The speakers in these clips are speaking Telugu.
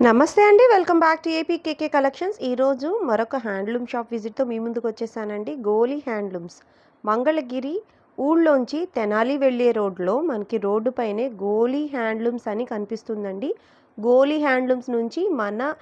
నమస్తే అండి. Welcome back to AP KK collections ఈరోజు మరొక హ్యాండ్లూమ్ షాప్ విజిట్తో మీ ముందుకు వచ్చేసానండి. గోలీ హ్యాండ్లూమ్స్. మంగళగిరి ఊళ్ళోంచి తెనాలి వెళ్ళే రోడ్లో మనకి రోడ్డు పైనే గోలీ హ్యాండ్లూమ్స్ అని కనిపిస్తుందండి. గోలీ హ్యాండ్లూమ్స్ నుంచి మన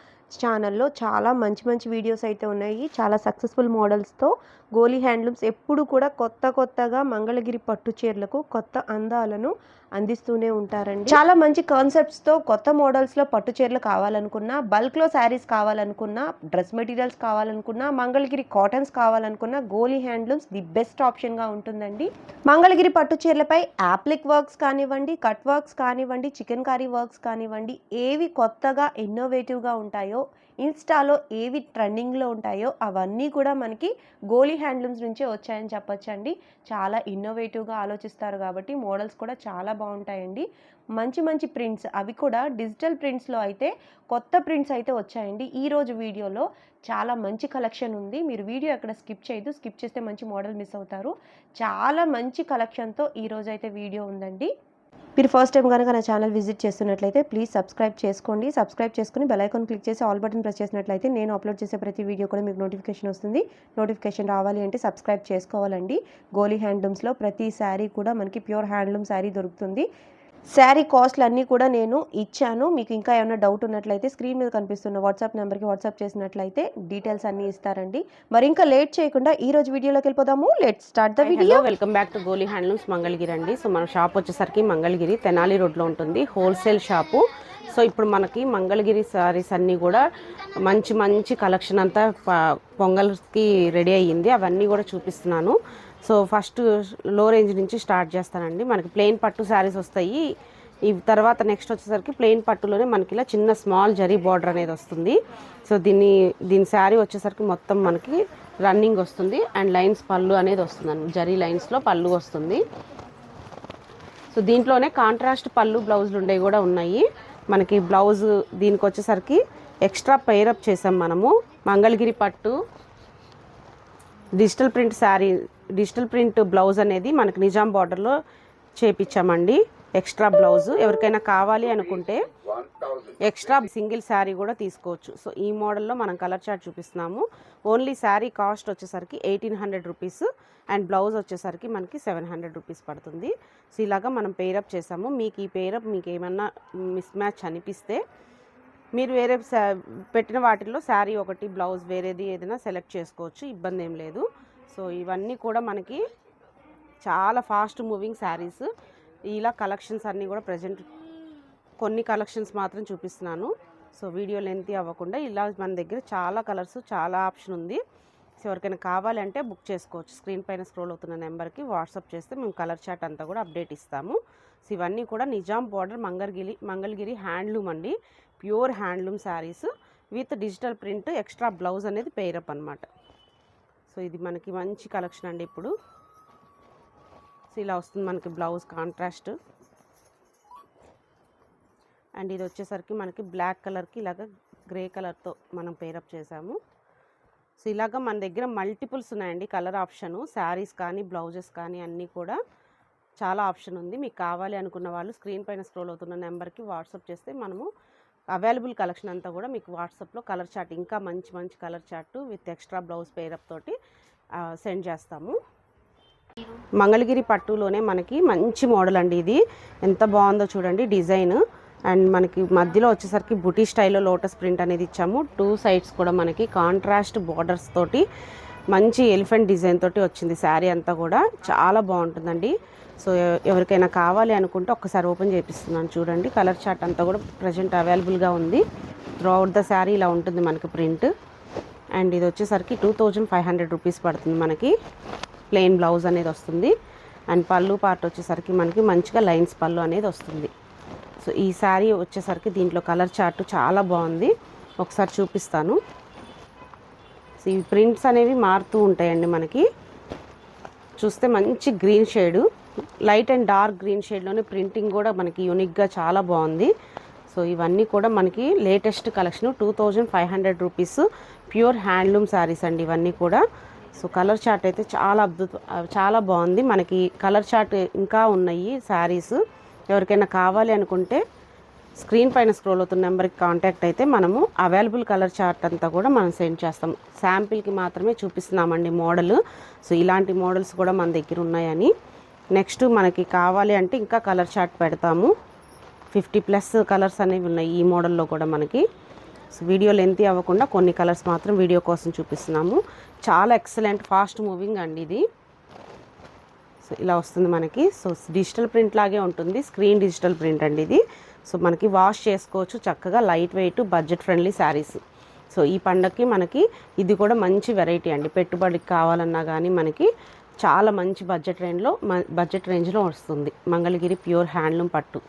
ఛానల్లో చాలా మంచి మంచి వీడియోస్ అయితే ఉన్నాయి. చాలా సక్సెస్ఫుల్ మోడల్స్తో గోలీ హ్యాండ్లూమ్స్ ఎప్పుడు కూడా కొత్త కొత్తగా మంగళగిరి పట్టు చీరలకు కొత్త అందాలను అందిస్తూనే ఉంటారండి. చాలా మంచి కాన్సెప్ట్స్తో కొత్త మోడల్స్లో పట్టు చీరలు కావాలనుకున్నా బల్క్లో శారీస్ కావాలనుకున్నా డ్రెస్ మెటీరియల్స్ కావాలనుకున్నా మంగళగిరి కాటన్స్ కావాలనుకున్నా గోలీ హ్యాండ్లూమ్స్ ది బెస్ట్ ఆప్షన్గా ఉంటుందండి. మంగళగిరి పట్టు చీరలపై యాప్లిక్ వర్క్స్ కానివ్వండి కట్ వర్క్స్ కానివ్వండి చికెన్ కర్రీ వర్క్స్ కానివ్వండి ఏవి కొత్తగా ఇన్నోవేటివ్గా ఉంటాయో ఇన్స్టాలో ఏవి ట్రెండింగ్లో ఉంటాయో అవన్నీ కూడా మనకి గోలీ హ్యాండ్లూమ్స్ నుంచే వచ్చాయని చెప్పొచ్చండి. చాలా ఇన్నోవేటివ్గా ఆలోచిస్తారు కాబట్టి మోడల్స్ కూడా చాలా బాగుంటాయండి. మంచి మంచి ప్రింట్స్ అవి కూడా డిజిటల్ ప్రింట్స్లో అయితే కొత్త ప్రింట్స్ అయితే వచ్చాయండి. ఈరోజు వీడియోలో చాలా మంచి కలెక్షన్ ఉంది. మీరు వీడియో అక్కడ స్కిప్ చేయదు. స్కిప్ చేస్తే మంచి మోడల్ మిస్ అవుతారు. చాలా మంచి కలెక్షన్తో ఈరోజు అయితే వీడియో ఉందండి. మీరు ఫస్ట్ టైం కనుక నా ఛానల్ విజిట్ చేస్తున్నట్లయితే ప్లీజ్ సబ్స్క్రైబ్ చేసుకోండి. సబ్స్క్రైబ్ చేసుకుని బెల్ ఐకాన్ క్లిక్ చేసి ఆల్ బటన్ ప్రెస్ చేసినట్లయితే నేను అప్లోడ్ చేసే ప్రతి వీడియో కూడా మీకు నోటిఫికేషన్ వస్తుంది. నోటిఫికేషన్ రావాలి అంటే సబ్స్క్రైబ్ చేసుకోవాలండి. గోలీ హ్యాండ్లూమ్స్లో ప్రతి శారీ కూడా మనకి ప్యూర్ హ్యాండ్లూమ్ శారీ దొరుకుతుంది. శారీ కాస్ట్లు అన్నీ కూడా నేను ఇచ్చాను. మీకు ఇంకా ఏమైనా డౌట్ ఉన్నట్లయితే స్క్రీన్ మీద కనిపిస్తున్న వాట్సాప్ నెంబర్కి వాట్సాప్ చేసినట్లయితే డీటెయిల్స్ అన్నీ ఇస్తారండి. మరి ఇంకా లేట్ చేయకుండా ఈ రోజు వీడియోలోకి వెళ్ళిపోదాము. Let start the video welcome back to Goli handlooms Mangalagiri అండి. సో మన షాప్ వచ్చేసరికి మంగళగిరి తెనాలి రోడ్లో ఉంటుంది. Wholesale shop. సో ఇప్పుడు మనకి మంగళగిరి సారీస్ అన్నీ కూడా మంచి మంచి కలెక్షన్ అంతా పొంగల్కి రెడీ అయ్యింది. అవన్నీ కూడా చూపిస్తున్నాను. సో ఫస్ట్లో రేంజ్ నుంచి స్టార్ట్ చేస్తానండి. మనకి ప్లెయిన్ పట్టు శారీస్ వస్తాయి. ఈ తర్వాత నెక్స్ట్ వచ్చేసరికి ప్లెయిన్ పట్టులోనే మనకి ఇలా చిన్న స్మాల్ జరీ బార్డర్ అనేది వస్తుంది. సో దీన్ని దీని శారీ వచ్చేసరికి మొత్తం మనకి రన్నింగ్ వస్తుంది. అండ్ లైన్స్ పళ్ళు అనేది వస్తుంది జరీ లైన్స్లో పళ్ళు వస్తుంది. సో దీంట్లోనే కాంట్రాస్ట్ పళ్ళు బ్లౌజులు ఉండేవి కూడా ఉన్నాయి. మనకి బ్లౌజ్ దీనికి వచ్చేసరికి ఎక్స్ట్రా పెయిరప్ చేసాం మనము. మంగళగిరి పట్టు digital print sari digital print blouse అనేది మనకి నిజాం బార్డర్లో చేపించామండి ఎక్స్ట్రా బ్లౌజ్. ఎవరికైనా కావాలి అనుకుంటే ఎక్స్ట్రా సింగిల్ శారీ కూడా తీసుకోవచ్చు. సో ఈ మోడల్లో మనం కలర్ చార్ట్ చూపిస్తున్నాము. ఓన్లీ శారీ కాస్ట్ వచ్చేసరికి eighteen hundred rupees and blouse వచ్చేసరికి మనకి సెవెన్ హండ్రెడ్ రూపీస్ పడుతుంది. సో ఇలాగా మనం పేరప్ చేసాము. మీకు ఈ పేరప్ మీకు ఏమన్నా మిస్ మ్యాచ్ అనిపిస్తే మీరు వేరే పెట్టిన వాటిల్లో శారీ ఒకటి బ్లౌజ్ వేరేది ఏదైనా సెలెక్ట్ చేసుకోవచ్చు. ఇబ్బంది ఏం లేదు. సో ఇవన్నీ కూడా మనకి చాలా ఫాస్ట్ మూవింగ్ శారీస్ ఇలా కలెక్షన్స్ అన్నీ కూడా ప్రజెంట్ కొన్ని కలెక్షన్స్ మాత్రం చూపిస్తున్నాను. సో వీడియో లెంత్ అవ్వకుండా ఇలా మన దగ్గర చాలా కలర్స్ చాలా ఆప్షన్ ఉంది. సో ఎవరికైనా కావాలంటే బుక్ చేసుకోవచ్చు. స్క్రీన్ పైన స్క్రోల్ అవుతున్న నెంబర్కి వాట్సాప్ చేస్తే మేము కలర్ చాట్ అంతా కూడా అప్డేట్ ఇస్తాము. సో ఇవన్నీ కూడా నిజాం బార్డర్ మంగళగిరి మంగళగిరి హ్యాండ్లూమ్ అండి. Pure handloom saris with digital print extra blouse అనేది పేరప్ అనమాట సో ఇది మనకి మంచి కలెక్షన్ అండి ఇప్పుడు. సో ఇలా వస్తుంది మనకి బ్లౌజ్ కాంట్రాస్ట్. అండ్ ఇది వచ్చేసరికి మనకి బ్లాక్ కలర్కి ఇలాగ గ్రే కలర్తో మనం పేరప్ చేసాము. సో ఇలాగ మన దగ్గర మల్టిపుల్స్ ఉన్నాయండి కలర్ ఆప్షను. శారీస్ కానీ బ్లౌజెస్ కానీ అన్నీ కూడా చాలా ఆప్షన్ ఉంది. మీకు కావాలి అనుకున్న వాళ్ళు స్క్రీన్ పైన స్క్రోల్ అవుతున్న నెంబర్కి వాట్సాప్ చేస్తే మనము అవైలబుల్ కలెక్షన్ అంతా కూడా మీకు వాట్సాప్లో కలర్ చార్ట్ ఇంకా మంచి మంచి colour chart with extra blouse pair up తోటి సెండ్ చేస్తాము. మంగళగిరి పట్టులోనే మనకి మంచి మోడల్ అండి ఇది. ఎంత బాగుందో చూడండి డిజైన్. అండ్ మనకి మధ్యలో వచ్చేసరికి బుటీ స్టైల్లో లోటస్ ప్రింట్ అనేది ఇచ్చాము. టూ సైడ్స్ కూడా మనకి కాంట్రాస్ట్ బార్డర్స్ తోటి మంచి ఎలిఫెంట్ డిజైన్ తోటి వచ్చింది శారీ అంతా కూడా. చాలా బాగుంటుందండి. సో ఎవరికైనా కావాలి అనుకుంటే ఒక్కసారి ఓపెన్ చేపిస్తున్నాను. చూడండి కలర్ చార్ట్ అంతా కూడా ప్రజెంట్ అవైలబుల్గా ఉంది. త్రూ అవుట్ ద శారీ ఇలా ఉంటుంది మనకి ప్రింట్. అండ్ ఇది వచ్చేసరికి two thousand five hundred rupees పడుతుంది మనకి. ప్లెయిన్ బ్లౌజ్ అనేది వస్తుంది. అండ్ పళ్ళు పార్ట్ వచ్చేసరికి మనకి మంచిగా లైన్స్ పళ్ళు అనేది వస్తుంది. సో ఈ శారీ వచ్చేసరికి దీంట్లో కలర్ చార్ట్ చాలా బాగుంది. ఒకసారి చూపిస్తాను. సో ఈ ప్రింట్స్ అనేవి మారుతూ ఉంటాయండి మనకి. చూస్తే మంచి green shade light and dark green షేడ్లోనే printing కూడా మనకి యూనిక్గా చాలా బాగుంది. సో ఇవన్నీ కూడా మనకి latest collection two thousand five hundred rupees pure handloom saris అండి ఇవన్నీ కూడా. సో కలర్ చార్ట్ అయితే చాలా అద్భుత చాలా బాగుంది. మనకి కలర్ చార్ట్ ఇంకా ఉన్నాయి శారీస్. ఎవరికైనా కావాలి అనుకుంటే స్క్రీన్ పైన స్క్రోల్ అవుతున్న నెంబర్కి కాంటాక్ట్ అయితే మనము అవైలబుల్ కలర్ చార్ట్ అంతా కూడా మనం సెండ్ చేస్తాం. శాంపిల్కి మాత్రమే చూపిస్తున్నామండి మోడల్. సో ఇలాంటి మోడల్స్ కూడా మన దగ్గర ఉన్నాయని. నెక్స్ట్ మనకి కావాలి అంటే ఇంకా కలర్ చార్ట్ పెడతాము. ఫిఫ్టీ ప్లస్ కలర్స్ అనేవి ఉన్నాయి ఈ మోడల్లో కూడా మనకి. సో వీడియో లెంత్ అవ్వకుండా కొన్ని కలర్స్ మాత్రం వీడియో కోసం చూపిస్తున్నాము. చాలా ఎక్సలెంట్ ఫాస్ట్ మూవింగ్ అండి ఇది. సో ఇలా వస్తుంది మనకి. సో డిజిటల్ ప్రింట్ లాగే ఉంటుంది. స్క్రీన్ డిజిటల్ ప్రింట్ అండి ఇది. సో మనకి వాష్ చేసుకోవచ్చు చక్కగా light weight budget friendly saris. So ఈ పండగకి మనకి ఇది కూడా మంచి వెరైటీ అండి. పెట్టుబడికి కావాలన్నా కానీ మనకి చాలా మంచి బడ్జెట్ రేంజ్లో బడ్జెట్ రేంజ్లో వస్తుంది. మంగళగిరి ప్యూర్ హ్యాండ్లూమ్ పట్టు.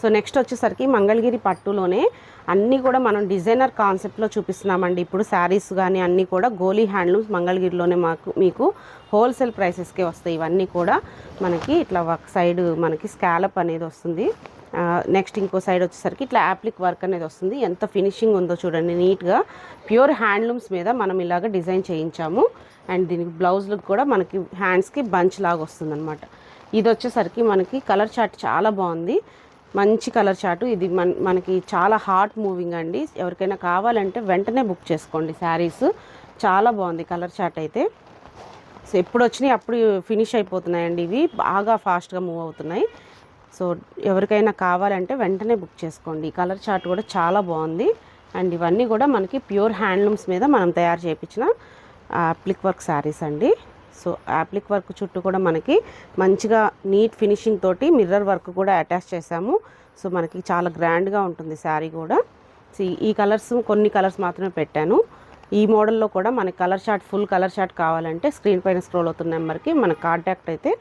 సో నెక్స్ట్ వచ్చేసరికి మంగళగిరి పట్టులోనే అన్నీ కూడా మనం డిజైనర్ కాన్సెప్ట్లో చూపిస్తున్నామండి. ఇప్పుడు శారీస్ కానీ అన్నీ కూడా గోలీ హ్యాండ్లూమ్స్ మంగళగిరిలోనే మాకు మీకు హోల్సేల్ ప్రైసెస్కే వస్తాయి. ఇవన్నీ కూడా మనకి ఇట్లా ఒక సైడ్ మనకి స్కాలప్ అనేది వస్తుంది. నెక్స్ట్ ఇంకో సైడ్ వచ్చేసరికి ఇట్లా యాప్లిక్ వర్క్ అనేది వస్తుంది. ఎంత ఫినిషింగ్ ఉందో చూడండి. నీట్గా ప్యూర్ హ్యాండ్లూమ్స్ మీద మనం ఇలాగ డిజైన్ చేయించాము. అండ్ దీనికి బ్లౌజ్లకు కూడా మనకి హ్యాండ్స్కి బంచ్ లాగా వస్తుంది అనమాట ఇది వచ్చేసరికి మనకి కలర్ చార్ట్ చాలా బాగుంది. మంచి కలర్ చార్టు. ఇది మన మనకి చాలా హాట్ మూవింగ్ అండి. ఎవరికైనా కావాలంటే వెంటనే బుక్ చేసుకోండి శారీస్. చాలా బాగుంది కలర్ చార్ట్ అయితే. సో ఎప్పుడు వచ్చినాయి అప్పుడు ఫినిష్ అయిపోతున్నాయండి ఇవి. బాగా ఫాస్ట్గా మూవ్ అవుతున్నాయి. సో ఎవరికైనా కావాలంటే వెంటనే బుక్ చేసుకోండి. ఈ కలర్ చార్ట్ కూడా చాలా బాగుంది. అండ్ ఇవన్నీ కూడా మనకి ప్యూర్ హ్యాండ్లూమ్స్ మీద మనం తయారు చేయించిన అప్లిక్ వర్క్ శారీస్ అండి. సో యాప్లిక్ వర్క్ చుట్టూ కూడా మనకి మంచిగా నీట్ ఫినిషింగ్ తోటి మిర్రర్ వర్క్ కూడా అటాచ్ చేసాము సో మనకి చాలా గ్రాండ్గా ఉంటుంది శారీ కూడా. సో ఈ కలర్స్ కొన్ని కలర్స్ మాత్రమే పెట్టాను. ఈ మోడల్లో కూడా మనకి colour chart full colour chart కావాలంటే స్క్రీన్ పైన స్క్రోల్ అవుతున్న నెంబర్కి మన కాంటాక్ట్ అయితే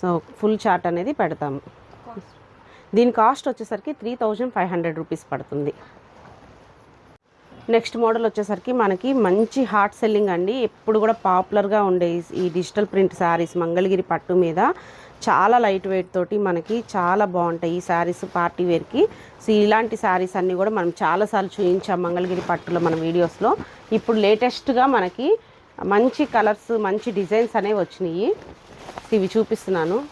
సో ఫుల్ చార్ట్ అనేది పెడతాము. దీని కాస్ట్ వచ్చేసరికి three thousand five hundred rupees పడుతుంది. నెక్స్ట్ మోడల్ వచ్చేసరికి మనకి మంచి హాట్ సెల్లింగ్ అండి. ఎప్పుడు కూడా పాపులర్గా ఉండే ఈ- డిజిటల్ ప్రింట్ శారీస్ మంగళగిరి పట్టు మీద. చాలా లైట్ వెయిట్ తోటి మనకి చాలా బాగుంటాయి ఈ శారీస్ పార్టీ వేర్కి సో ఇలాంటి శారీస్ అన్నీ కూడా మనం చాలాసార్లు చూయించాం మంగళగిరి పట్టులో మన వీడియోస్లో ఇప్పుడు లేటెస్ట్గా మనకి మంచి కలర్స్ మంచి డిజైన్స్ అనేవి వచ్చినాయి. ఇవి చూపిస్తున్నాను.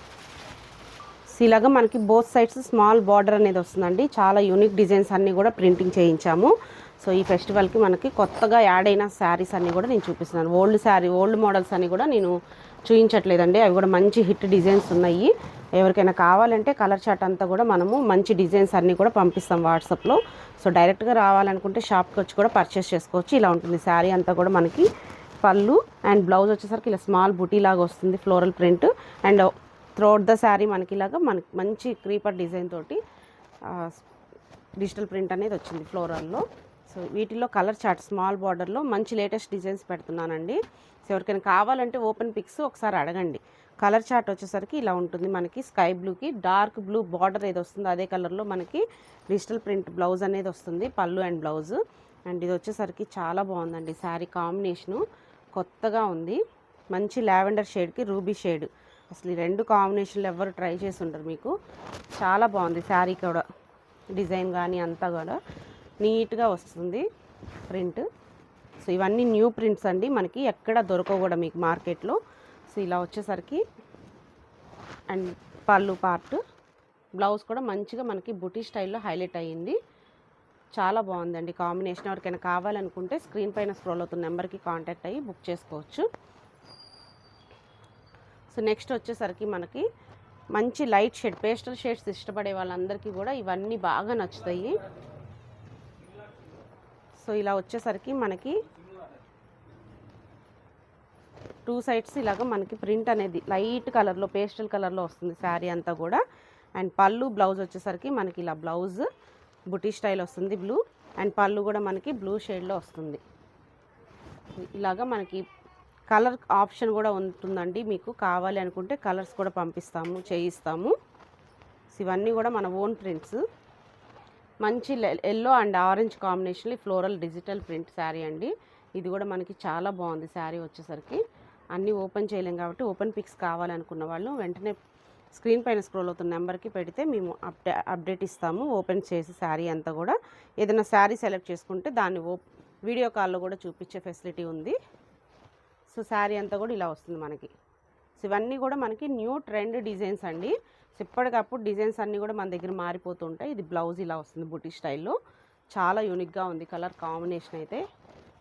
సో ఇలాగా మనకి బోత్ సైడ్స్ స్మాల్ బార్డర్ అనేది వస్తుందండి. చాలా యూనిక్ డిజైన్స్ అన్నీ కూడా ప్రింటింగ్ చేయించాము. సో ఈ ఫెస్టివల్కి మనకి కొత్తగా యాడ్ అయిన శారీస్ అన్నీ కూడా నేను చూపిస్తున్నాను. ఓల్డ్ శారీ ఓల్డ్ మోడల్స్ అన్నీ కూడా నేను చూపించట్లేదండి అవి కూడా మంచి హిట్ డిజైన్స్ ఉన్నాయి. ఎవరికైనా కావాలంటే కలర్ చార్ట్ అంతా కూడా మనము మంచి డిజైన్స్ అన్నీ కూడా పంపిస్తాం వాట్సాప్లో. సో డైరెక్ట్గా రావాలనుకుంటే షాప్కి వచ్చి కూడా పర్చేస్ చేసుకోవచ్చు. ఇలా ఉంటుంది. శారీ అంతా కూడా మనకి పళ్ళు అండ్ బ్లౌజ్ వచ్చేసరికి ఇలా స్మాల్ బుటీ లాగా వస్తుంది floral print. And throughout the sari మనకి ఇలాగా మనకి మంచి క్రీపర్ డిజైన్ తోటి డిజిటల్ ప్రింట్ అనేది వచ్చింది ఫ్లోరల్లో. సో వీటిలో కలర్ చార్ట్ స్మాల్ బార్డర్లో మంచి లేటెస్ట్ డిజైన్స్ పెడుతున్నానండి. సో ఎవరికైనా కావాలంటే ఓపెన్ పిక్స్ ఒకసారి అడగండి. కలర్ చార్ట్ వచ్చేసరికి ఇలా ఉంటుంది మనకి స్కై బ్లూకి. డార్క్ బ్లూ బార్డర్ ఏది వస్తుందో అదే కలర్లో మనకి డిజిటల్ ప్రింట్ బ్లౌజ్ అనేది వస్తుంది పళ్ళు అండ్ బ్లౌజ్. అండ్ ఇది వచ్చేసరికి చాలా బాగుందండి శారీ కాంబినేషను. కొత్తగా ఉంది. మంచి లావెండర్ షేడ్కి రూబీ షేడ్. అసలు ఈ రెండు కాంబినేషన్లు ఎవరు ట్రై చేసి ఉంటారు మీకు. చాలా బాగుంది శారీ కూడా డిజైన్ కానీ అంతా కూడా. నీట్గా వస్తుంది ప్రింట్. సో ఇవన్నీ న్యూ ప్రింట్స్ అండి. మనకి ఎక్కడ దొరకవు కూడా మీకు మార్కెట్లో. సో ఇలా వచ్చేసరికి అండ్ పళ్ళు పార్ట్. బ్లౌజ్ కూడా మంచిగా మనకి బుటీ స్టైల్లో హైలైట్ అయ్యింది. చాలా బాగుందండి కాంబినేషన్. ఎవరికైనా కావాలనుకుంటే స్క్రీన్ పైన స్క్రోల్ అవుతున్న నెంబర్కి కాంటాక్ట్ అయ్యి బుక్ చేసుకోవచ్చు. సో నెక్స్ట్ వచ్చేసరికి మనకి మంచి లైట్ షేడ్ పేస్టల్ షేడ్స్ ఇష్టపడే వాళ్ళందరికీ కూడా ఇవన్నీ బాగా నచ్చుతాయి. సో ఇలా వచ్చేసరికి మనకి టూ సైడ్స్ ఇలాగ మనకి ప్రింట్ అనేది లైట్ కలర్లో పేస్టల్ కలర్లో వస్తుంది శారీ అంతా కూడా. అండ్ పళ్ళు బ్లౌజ్ వచ్చేసరికి మనకి ఇలా బ్లౌజ్ బుటీ స్టైల్ వస్తుంది బ్లూ. అండ్ పళ్ళు కూడా మనకి బ్లూ షేడ్లో వస్తుంది. ఇలాగా మనకి కలర్ ఆప్షన్ కూడా ఉంటుందండి. మీకు కావాలి అనుకుంటే కలర్స్ కూడా పంపిస్తాము చేయిస్తాము. ఇవన్నీ కూడా మన ఓన్ ప్రింట్స్. మంచి ఎల్లో అండ్ ఆరెంజ్ కాంబినేషన్లో ఫ్లోరల్ డిజిటల్ ప్రింట్ శారీ అండి. ఇది కూడా మనకి చాలా బాగుంది శారీ వచ్చేసరికి. అన్నీ ఓపెన్ చేయలేం కాబట్టి ఓపెన్ పిక్స్ కావాలనుకున్న వాళ్ళు వెంటనే స్క్రీన్ పైన స్క్రోల్ అవుతున్న నెంబర్కి పెడితే మేము అప్డే అప్డేట్ ఇస్తాము. ఓపెన్ చేసి శారీ అంతా కూడా. ఏదైనా శారీ సెలెక్ట్ చేసుకుంటే దాన్ని ఓ వీడియో కాల్లో కూడా చూపించే ఫెసిలిటీ ఉంది. సో శారీ అంతా కూడా ఇలా వస్తుంది మనకి. సో ఇవన్నీ కూడా మనకి న్యూ ట్రెండ్ డిజైన్స్ అండి. ఇప్పటికప్పుడు డిజైన్స్ అన్నీ కూడా మన దగ్గర మారిపోతుంటాయి. ఇది బ్లౌజ్ ఇలా వస్తుంది బుటీ స్టైల్లో. చాలా యూనిక్గా ఉంది కలర్ కాంబినేషన్ అయితే.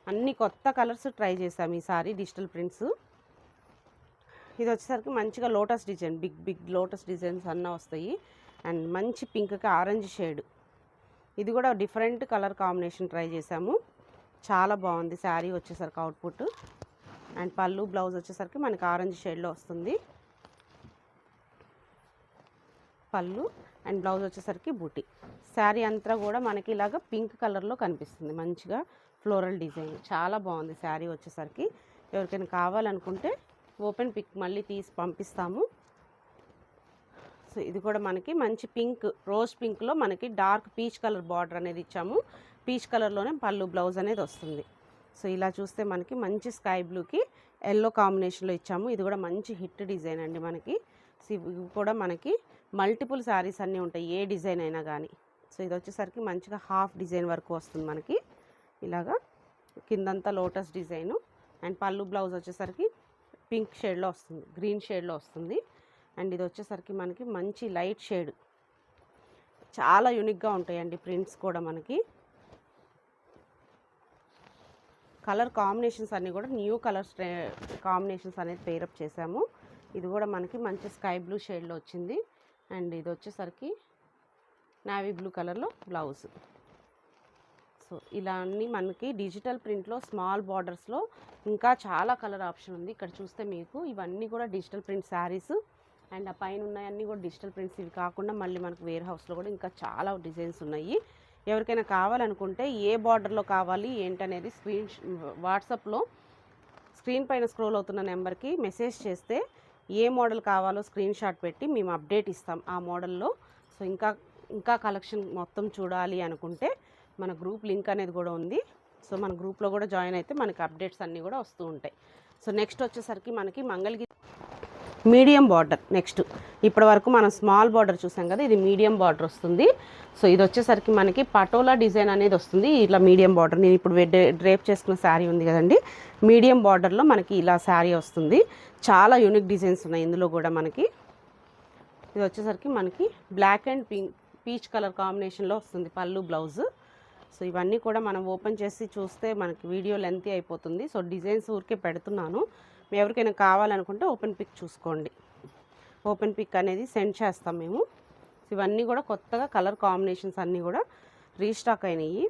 అన్ని కొత్త కలర్స్ ట్రై చేసాము ఈసారి డిజిటల్ ప్రింట్స్. ఇది వచ్చేసరికి మంచిగా lotus design big big lotus designs అన్న వస్తాయి. అండ్ మంచి పింక్కి ఆరెంజ్ షేడ్. ఇది కూడా డిఫరెంట్ కలర్ కాంబినేషన్ ట్రై చేసాము చాలా బాగుంది శారీ వచ్చేసరికి అవుట్పుట్. అండ్ పళ్ళు బ్లౌజ్ వచ్చేసరికి మనకి ఆరెంజ్ షేడ్లో వస్తుంది. పళ్ళు అండ్ బ్లౌజ్ వచ్చేసరికి బూటీ. శారీ అంతా కూడా మనకి ఇలాగ పింక్ కలర్లో కనిపిస్తుంది. మంచిగా ఫ్లోరల్ డిజైన్. చాలా బాగుంది శారీ వచ్చేసరికి. ఎవరికైనా కావాలనుకుంటే ఓపెన్ పిక్ మళ్ళీ తీసి పంపిస్తాము. సో ఇది కూడా మనకి మంచి పింక్ రోజ్ పింక్లో మనకి డార్క్ పీచ్ కలర్ బార్డర్ అనేది ఇచ్చాము. పీచ్ కలర్లోనే పళ్ళు బ్లౌజ్ అనేది వస్తుంది. సో ఇలా చూస్తే మనకి మంచి స్కై బ్లూకి ఎల్లో కాంబినేషన్లో ఇచ్చాము. ఇది కూడా మంచి హిట్ డిజైన్ అండి మనకి. సో ఇవి కూడా మనకి మల్టిపుల్ శారీస్ అన్నీ ఉంటాయి ఏ డిజైన్ అయినా కానీ సో ఇది వచ్చేసరికి మంచిగా హాఫ్ డిజైన్ వరకు వస్తుంది మనకి. ఇలాగా కిందంతా లోటస్ డిజైను. అండ్ పళ్ళు బ్లౌజ్ వచ్చేసరికి పింక్ షేడ్లో వస్తుంది గ్రీన్ షేడ్లో వస్తుంది. అండ్ ఇది వచ్చేసరికి మనకి మంచి లైట్ షేడ్. చాలా యూనిక్గా ఉంటాయండి ప్రింట్స్ కూడా మనకి. కలర్ కాంబినేషన్స్ అన్నీ కూడా న్యూ కలర్స్ కాంబినేషన్స్ అనేది పేరప్ చేసాము. ఇది కూడా మనకి మంచి స్కై బ్లూ షేడ్లో వచ్చింది. అండ్ ఇది వచ్చేసరికి నావీ బ్లూ కలర్లో బ్లౌజ్. సో ఇలా అన్ని మనకి డిజిటల్ ప్రింట్లో స్మాల్ బార్డర్స్లో ఇంకా చాలా కలర్ ఆప్షన్ ఉంది. ఇక్కడ చూస్తే మీకు ఇవన్నీ కూడా డిజిటల్ ప్రింట్ శారీస్ అండ్ ఆ పైన ఉన్నాయన్నీ కూడా డిజిటల్ ప్రింట్స్. ఇవి కాకుండా మళ్ళీ మనకు వేర్ హౌస్లో కూడా ఇంకా చాలా డిజైన్స్ ఉన్నాయి. ఎవరికైనా కావాలనుకుంటే ఏ బార్డర్లో కావాలి ఏంటనేది స్క్రీన్ వాట్సాప్లో స్క్రీన్ పైన స్క్రోల్ అవుతున్న నెంబర్కి మెసేజ్ చేస్తే ఏ మోడల్ కావాలో స్క్రీన్ షాట్ పెట్టి మేము అప్డేట్ ఇస్తాం ఆ మోడల్లో. సో ఇంకా ఇంకా కలెక్షన్ మొత్తం చూడాలి అనుకుంటే మన గ్రూప్ లింక్ అనేది కూడా ఉంది. సో మన గ్రూప్లో కూడా జాయిన్ అయితే మనకి అప్డేట్స్ అన్నీ కూడా వస్తూ ఉంటాయి. సో నెక్స్ట్ వచ్చేసరికి మనకి మంగళగిరి మీడియం బార్డర్ నెక్స్ట్. ఇప్పటి వరకు మనం స్మాల్ బార్డర్ చూసాం కదా ఇది మీడియం బార్డర్ వస్తుంది. సో ఇది వచ్చేసరికి మనకి పటోలా డిజైన్ అనేది వస్తుంది ఇట్లా మీడియం బార్డర్. నేను ఇప్పుడు డ్రేప్ చేసుకున్న శారీ ఉంది కదండి మీడియం బార్డర్లో మనకి ఇలా శారీ వస్తుంది. చాలా యూనిక్ డిజైన్స్ ఉన్నాయి ఇందులో కూడా మనకి. ఇది వచ్చేసరికి మనకి black and pink peach colour కాంబినేషన్లో వస్తుంది పళ్ళు బ్లౌజ్. సో ఇవన్నీ కూడా మనం ఓపెన్ చేసి చూస్తే మనకి వీడియో లెంతీ అయిపోతుంది. సో డిజైన్స్ ఊరికే పెడుతున్నాను. మీ ఎవరికైనా కావాలనుకుంటే ఓపెన్ పిక్ చూసుకోండి. ఓపెన్ పిక్ అనేది సెండ్ చేస్తాం మేము. ఇవన్నీ కూడా కొత్తగా కలర్ కాంబినేషన్స్ అన్నీ కూడా రీస్టాక్ అయినాయి.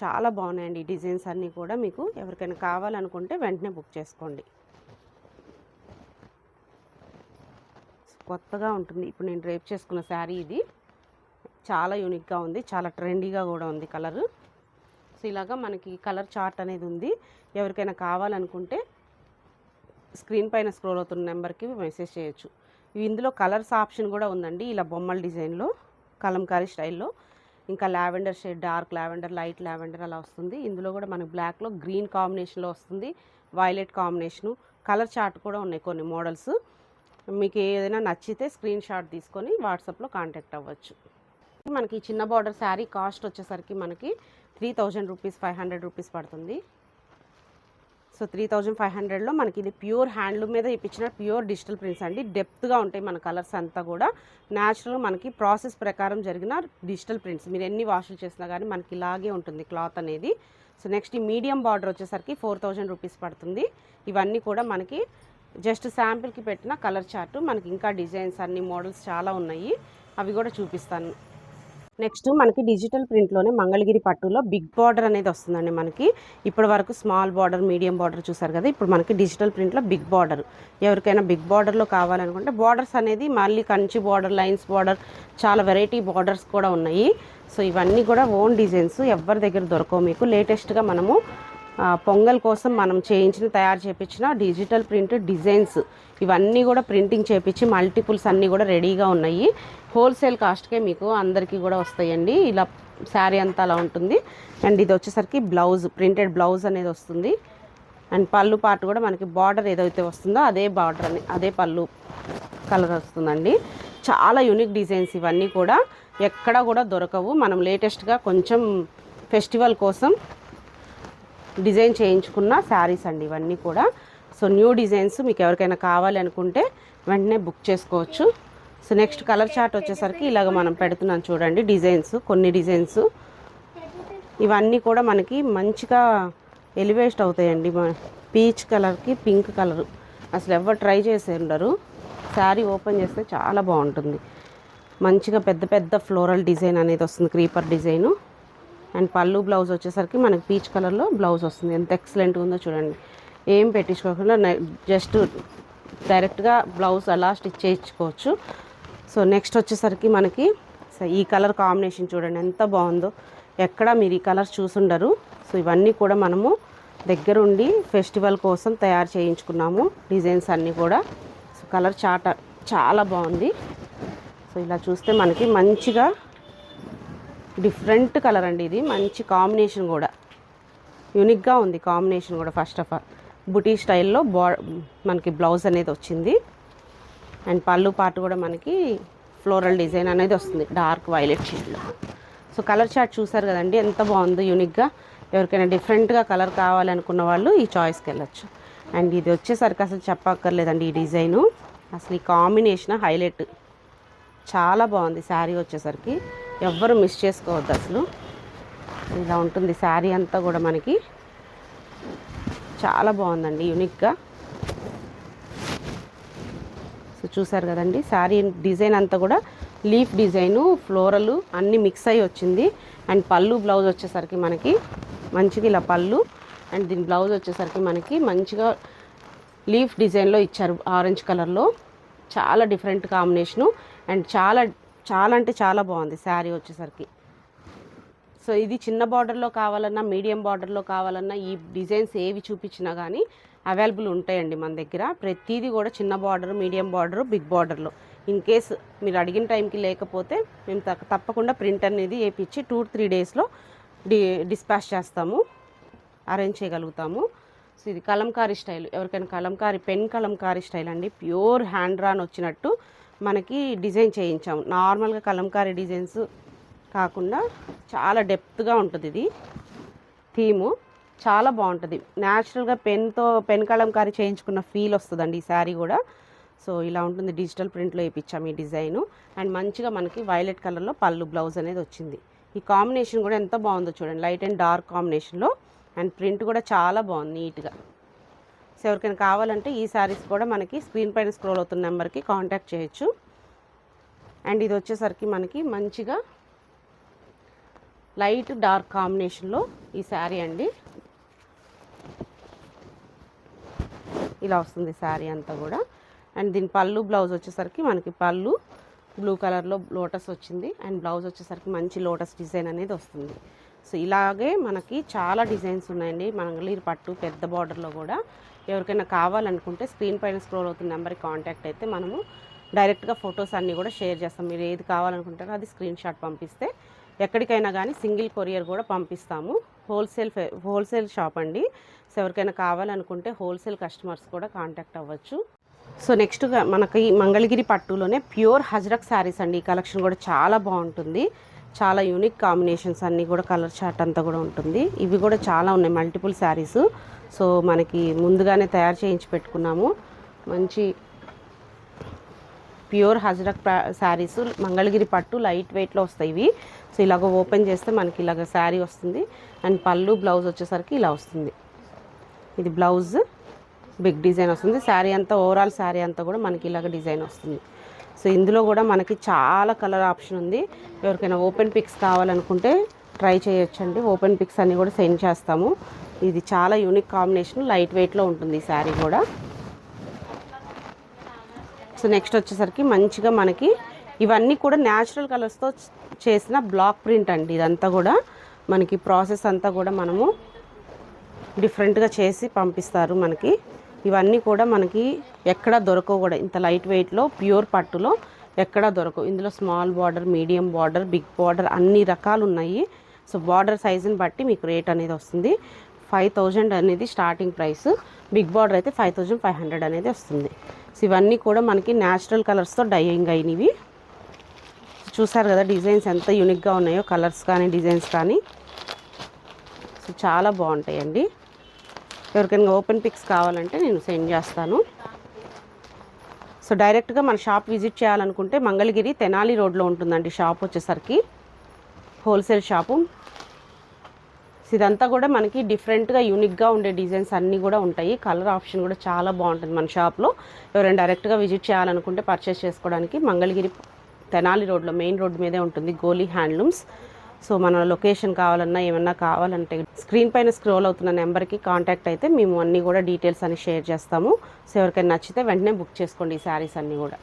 చాలా బాగున్నాయండి ఈ డిజైన్స్ అన్నీ కూడా. మీకు ఎవరికైనా కావాలనుకుంటే వెంటనే బుక్ చేసుకోండి. కొత్తగా ఉంటుంది. ఇప్పుడు నేను డ్రేప్ చేసుకున్న శారీ ఇది. చాలా యూనిక్గా ఉంది. చాలా ట్రెండీగా కూడా ఉంది కలరు. ఇలాగా మనకి కలర్ చార్ట్ అనేది ఉంది. ఎవరికైనా కావాలనుకుంటే స్క్రీన్ పైన స్క్రోల్ అవుతున్న నెంబర్కి మెసేజ్ చేయొచ్చు. ఇందులో కలర్స్ ఆప్షన్ కూడా ఉందండి. ఇలా బొమ్మల డిజైన్లో కలంకారీ స్టైల్లో. ఇంకా lavender shade dark lavender light lavender అలా వస్తుంది. ఇందులో కూడా మనకి బ్లాక్లో గ్రీన్ కాంబినేషన్లో వస్తుంది. వైలెట్ కాంబినేషను కలర్ చార్ట్ కూడా ఉన్నాయి కొన్ని మోడల్స్. మీకు ఏదైనా నచ్చితే స్క్రీన్ షాట్ తీసుకొని వాట్సాప్లో కాంటాక్ట్ అవ్వచ్చు. మనకి చిన్న బార్డర్ శారీ కాస్ట్ వచ్చేసరికి మనకి three thousand rupees five hundred rupees పడుతుంది. సో త్రీ థౌజండ్ ఫైవ్ హండ్రెడ్లో మనకి ఇది ప్యూర్ హ్యాండ్లూమ్ మీద ఇప్పించిన ప్యూర్ డిజిటల్ ప్రింట్స్ అండి. డెప్త్గా ఉంటాయి మన కలర్స్ అంతా కూడా. న్యాచురల్ మనకి ప్రాసెస్ ప్రకారం జరిగిన డిజిటల్ ప్రింట్స్. మీరు ఎన్ని వాషులు చేసినా కానీ మనకి ఇలాగే ఉంటుంది క్లాత్ అనేది. సో నెక్స్ట్ ఈ మీడియం బార్డర్ వచ్చేసరికి ఫోర్ థౌజండ్ రూపీస్ పడుతుంది. ఇవన్నీ కూడా మనకి జస్ట్ శాంపిల్కి పెట్టిన కలర్ చార్ట్. మనకి ఇంకా డిజైన్స్ అన్ని మోడల్స్ చాలా ఉన్నాయి. అవి కూడా చూపిస్తాను. నెక్స్ట్ మనకి డిజిటల్ ప్రింట్లోనే మంగళగిరి పట్టులో బిగ్ బార్డర్ అనేది వస్తుందండి మనకి. ఇప్పటి వరకు స్మాల్ బార్డర్ మీడియం బార్డర్ చూసారు కదా ఇప్పుడు మనకి డిజిటల్ ప్రింట్లో బిగ్ బార్డర్. ఎవరికైనా బిగ్ బార్డర్లో కావాలనుకుంటే బార్డర్స్ అనేది మళ్ళీ కంచి బార్డర్ లైన్స్ బార్డర్ చాలా వెరైటీ బార్డర్స్ కూడా ఉన్నాయి. సో ఇవన్నీ కూడా ఓన్ డిజైన్స్ ఎవరి దగ్గర దొరకవు మీకు. లేటెస్ట్గా మనము పొంగల్ కోసం మనం చేయించిన తయారు చేయించిన డిజిటల్ ప్రింట్ డిజైన్స్. ఇవన్నీ కూడా ప్రింటింగ్ చేయించి మల్టిపుల్స్ అన్నీ కూడా రెడీగా ఉన్నాయి. హోల్సేల్ కాస్ట్కే మీకు అందరికీ కూడా వస్తాయండి. ఇలా శారీ అంతా అలా ఉంటుంది. అండ్ ఇది వచ్చేసరికి బ్లౌజ్ ప్రింటెడ్ బ్లౌజ్ అనేది వస్తుంది. అండ్ పళ్ళు పార్ట్ కూడా మనకి బార్డర్ ఏదైతే వస్తుందో అదే బార్డర్ అని అదే పళ్ళు కలర్ వస్తుందండి. చాలా యూనిక్ డిజైన్స్ ఇవన్నీ కూడా. ఎక్కడా కూడా దొరకవు. మనం లేటెస్ట్గా కొంచెం ఫెస్టివల్ కోసం డిజైన్ చేయించుకున్న శారీస్ అండి ఇవన్నీ కూడా. సో న్యూ డిజైన్స్ మీకు ఎవరికైనా కావాలి అనుకుంటే వెంటనే బుక్ చేసుకోవచ్చు. సో నెక్స్ట్ కలర్ చార్ట్ వచ్చేసరికి ఇలాగ మనం పెడుతున్నాం చూడండి డిజైన్స్ కొన్ని డిజైన్స్. ఇవన్నీ కూడా మనకి మంచిగా ఎలివేట్ అవుతాయండి. పీచ్ కలర్కి పింక్ కలర్. అసలు ఎవరు ట్రై చేసి ఉండరు. శారీ ఓపెన్ చేస్తే చాలా బాగుంటుంది. మంచిగా పెద్ద పెద్ద ఫ్లోరల్ డిజైన్ అనేది వస్తుంది క్రీపర్ డిజైను. అండ్ పళ్ళు బ్లౌజ్ వచ్చేసరికి మనకి పీచ్ కలర్లో బ్లౌజ్ వస్తుంది. ఎంత ఎక్సలెంట్గా ఉందో చూడండి. ఏం పెట్టించుకోకుండా జస్ట్ డైరెక్ట్గా బ్లౌజ్ అలా స్టిచ్ చేయించుకోవచ్చు. సో నెక్స్ట్ వచ్చేసరికి మనకి సో ఈ కలర్ కాంబినేషన్ చూడండి ఎంత బాగుందో. ఎక్కడ మీరు ఈ కలర్స్ చూసుండరు. సో ఇవన్నీ కూడా మనము దగ్గరుండి ఫెస్టివల్ కోసం తయారు చేయించుకున్నాము. డిజైన్స్ అన్నీ కూడా. సో కలర్ చాట చాలా బాగుంది. సో ఇలా చూస్తే మనకి మంచిగా డిఫరెంట్ కలర్ అండి ఇది. మంచి కాంబినేషన్ కూడా. యూనిక్గా ఉంది కాంబినేషన్ కూడా ఫస్ట్ ఆఫ్ ఆల్. బుటీ స్టైల్లో బా మనకి బ్లౌజ్ అనేది వచ్చింది. అండ్ పళ్ళు పార్ట్ కూడా మనకి ఫ్లోరల్ డిజైన్ అనేది వస్తుంది డార్క్ వైలెట్ షేడ్లో. సో కలర్ చార్ట్ చూసారు కదండి ఎంత బాగుందో యూనిక్గా. ఎవరికైనా డిఫరెంట్గా కలర్ కావాలనుకున్న వాళ్ళు ఈ చాయిస్కి వెళ్ళొచ్చు. అండ్ ఇది వచ్చేసరికి అసలు చెప్పక్కర్లేదండి ఈ డిజైను. అసలు ఈ కాంబినేషన్ హైలైట్. చాలా బాగుంది శారీ వచ్చేసరికి. ఎవ్వరు మిస్ చేసుకోవద్దు అసలు. ఇలా ఉంటుంది శారీ అంతా కూడా మనకి. చాలా బాగుందండి యూనిక్గా. సో చూసారు కదండి శారీ డిజైన్ అంతా కూడా లీఫ్ డిజైను ఫ్లోరల్ అన్నీ మిక్స్ అయ్యి వచ్చింది. అండ్ పళ్ళు బ్లౌజ్ వచ్చేసరికి మనకి మంచిగా ఇలా పళ్ళు. అండ్ దీని బ్లౌజ్ వచ్చేసరికి మనకి మంచిగా లీఫ్ డిజైన్లో ఇచ్చారు ఆరెంజ్ కలర్లో. చాలా డిఫరెంట్ కాంబినేషను. అండ్ చాలా చాలా అంటే చాలా బాగుంది శారీ వచ్చేసరికి. సో ఇది చిన్న బార్డర్లో కావాలన్నా మీడియం బార్డర్లో కావాలన్నా ఈ డిజైన్స్ ఏవి చూపించినా కానీ అవైలబుల్ ఉంటాయండి మన దగ్గర. ప్రతిదీ కూడా చిన్న బార్డర్ మీడియం బార్డర్ బిగ్ బార్డర్లో ఇన్ కేస్ మీరు అడిగిన టైంకి లేకపోతే మేము తప్పకుండా ప్రింట్ అనేది వేయించి టూ త్రీ డేస్లో డి డిస్పాచ్ చేస్తాము. అరేంజ్ చేయగలుగుతాము. సో ఇది కలంకారీ స్టైల్ ఎవరికైనా కలంకారీ పెన్ కలంకారీ స్టైల్ అండి. ప్యూర్ హ్యాండ్ రాన్ వచ్చినట్టు మనకి డిజైన్ చేయించాము. నార్మల్గా కలంకారీ డిజైన్స్ కాకుండా చాలా డెప్త్గా ఉంటుంది ఇది. థీము చాలా బాగుంటుంది. న్యాచురల్గా పెన్తో పెన్ కలంకారీ చేయించుకున్న ఫీల్ వస్తుందండి ఈ శారీ కూడా. సో ఇలా ఉంటుంది. డిజిటల్ ప్రింట్లో వేయించాము ఈ డిజైను. అండ్ మంచిగా మనకి వైలెట్ కలర్లో పళ్ళు బ్లౌజ్ అనేది వచ్చింది. ఈ కాంబినేషన్ కూడా ఎంత బాగుందో చూడండి. లైట్ అండ్ డార్క్ కాంబినేషన్లో అండ్ ప్రింట్ కూడా చాలా బాగుంది నీట్గా. సో ఎవరికైనా కావాలంటే ఈ శారీస్ కూడా మనకి స్క్రీన్ పైన స్క్రోల్ అవుతున్న నెంబర్కి కాంటాక్ట్ చేయొచ్చు. అండ్ ఇది వచ్చేసరికి మనకి మంచిగా లైట్ డార్క్ కాంబినేషన్లో ఈ శారీ అండి. ఇలా వస్తుంది శారీ అంతా కూడా. అండ్ దీని పళ్ళు బ్లౌజ్ వచ్చేసరికి మనకి పళ్ళు బ్లూ కలర్లో లోటస్ వచ్చింది. అండ్ బ్లౌజ్ వచ్చేసరికి మంచి లోటస్ డిజైన్ అనేది వస్తుంది. సో ఇలాగే మనకి చాలా డిజైన్స్ ఉన్నాయండి. మంగళీరు పట్టు పెద్ద బార్డర్లో కూడా. ఎవరికైనా కావాలనుకుంటే స్క్రీన్ పైన స్క్రోల్ అవుతున్న నెంబర్కి కాంటాక్ట్ అయితే మనము డైరెక్ట్గా ఫొటోస్ అన్నీ కూడా షేర్ చేస్తాం. మీరు ఏది కావాలనుకుంటారో అది స్క్రీన్ షాట్ పంపిస్తే ఎక్కడికైనా కానీ సింగిల్ కొరియర్ కూడా పంపిస్తాము. హోల్సేల్ హోల్సేల్ షాప్ అండి. సో ఎవరికైనా కావాలనుకుంటే హోల్సేల్ కస్టమర్స్ కూడా కాంటాక్ట్ అవ్వచ్చు. సో నెక్స్ట్గా మనకి మంగళగిరి పట్టులోనే ప్యూర్ హజ్రక్ శారీస్ అండి. ఈ కలెక్షన్ కూడా చాలా బాగుంటుంది. చాలా యూనిక్ కాంబినేషన్స్ అన్నీ కూడా కలర్ చార్ట్ అంతా కూడా ఉంటుంది. ఇవి కూడా చాలా ఉన్నాయి మల్టిపుల్ శారీస్ సో మనకి ముందుగానే తయారు చేయించి పెట్టుకున్నాము. మంచి ప్యూర్ హజరక్ శారీస్ మంగళగిరి పట్టు లైట్ వెయిట్లో వస్తాయి ఇవి. సో ఇలాగ ఓపెన్ చేస్తే మనకి ఇలాగ శారీ వస్తుంది. అండ్ పళ్ళు బ్లౌజ్ వచ్చేసరికి ఇలా వస్తుంది. ఇది బ్లౌజ్ బిగ్ డిజైన్ వస్తుంది. శారీ అంతా ఓవరాల్ శారీ అంతా కూడా మనకి ఇలాగ డిజైన్ వస్తుంది. సో ఇందులో కూడా మనకి చాలా కలర్ ఆప్షన్ ఉంది. ఎవరికైనా ఓపెన్ పిక్స్ కావాలనుకుంటే ట్రై చేయొచ్చండి. ఓపెన్ పిక్స్ అన్నీ కూడా సెండ్ చేస్తాము. ఇది చాలా యూనిక్ కాంబినేషన్. లైట్ వెయిట్లో ఉంటుంది ఈ శారీ కూడా. సో నెక్స్ట్ వచ్చేసరికి మంచిగా మనకి ఇవన్నీ కూడా న్యాచురల్ కలర్స్తో చేసిన బ్లాక్ ప్రింట్ అండి ఇదంతా కూడా. మనకి ప్రాసెస్ అంతా కూడా మనము డిఫరెంట్గా చేసి పంపిస్తారు మనకి. ఇవన్నీ కూడా మనకి ఎక్కడ దొరకవు కూడా. ఇంత లైట్ వెయిట్లో ప్యూర్ పట్టులో ఎక్కడ దొరకవు. ఇందులో small border medium border big border అన్ని రకాలు ఉన్నాయి. సో బార్డర్ సైజుని బట్టి మీకు రేట్ అనేది వస్తుంది. ఫైవ్ థౌజండ్ అనేది స్టార్టింగ్ ప్రైస్. బిగ్ బార్డర్ అయితే ఫైవ్ థౌజండ్ ఫైవ్ హండ్రెడ్ అనేది వస్తుంది. సో ఇవన్నీ కూడా మనకి న్యాచురల్ కలర్స్తో డైయింగ్ అయినవి. చూసారు కదా డిజైన్స్ ఎంత యూనిక్గా ఉన్నాయో కలర్స్ కానీ డిజైన్స్ కానీ. సో చాలా బాగుంటాయండి. ఎవరికైనా ఓపెన్ పిక్స్ కావాలంటే నేను సెండ్ చేస్తాను. సో డైరెక్ట్గా మన షాప్ విజిట్ చేయాలనుకుంటే మంగళగిరి తెనాలి రోడ్లో ఉంటుందండి షాప్ వచ్చేసరికి. Wholesale shop. ఇదంతా కూడా మనకి డిఫరెంట్గా యూనిక్గా ఉండే డిజైన్స్ అన్నీ కూడా ఉంటాయి. కలర్ ఆప్షన్ కూడా చాలా బాగుంటుంది మన షాప్లో. ఎవరైనా డైరెక్ట్గా విజిట్ చేయాలనుకుంటే పర్చేస్ చేసుకోవడానికి మంగళగిరి తెనాలి రోడ్లో మెయిన్ రోడ్ మీదే ఉంటుంది గోలీ హ్యాండ్లూమ్స్. సో మన లొకేషన్ కావాలన్నా ఏమన్నా కావాలంటే స్క్రీన్ పైన స్క్రోల్ అవుతున్న నెంబర్కి కాంటాక్ట్ అయితే మేము అన్నీ కూడా డీటెయిల్స్ అన్ని షేర్ చేస్తాము. సో ఎవరికైనా నచ్చితే వెంటనే బుక్ చేసుకోండి ఈ శారీస్ అన్నీ కూడా.